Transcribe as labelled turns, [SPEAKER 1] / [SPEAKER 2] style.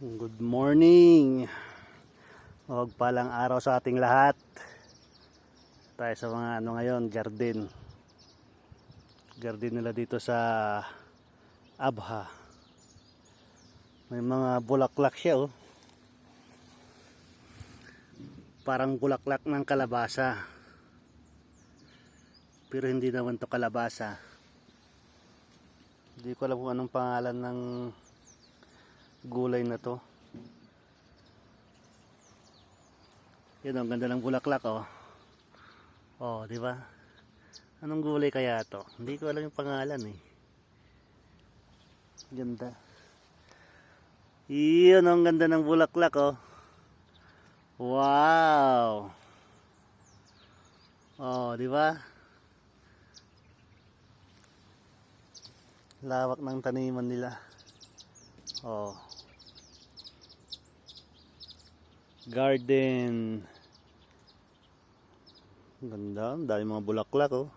[SPEAKER 1] Good morning. Huwag palang araw sa ating lahat. Tayo sa mga ano ngayon, garden. Garden nila dito sa Abha. May mga bulaklak siya oh. Parang bulaklak ng kalabasa. Pero hindi naman to kalabasa. Hindi ko alam kung anong pangalan ng gulay na to. Yun, ang ganda ng bulaklak, oh. Oh, di ba? Anong gulay kaya to? Hindi ko alam yung pangalan, eh. Ganda. Iyon, ang ganda ng bulaklak, oh. Wow! Oh, di ba? Lawak ng taniman nila. Oh. Garden. Ganda, dami mga bulaklak oh.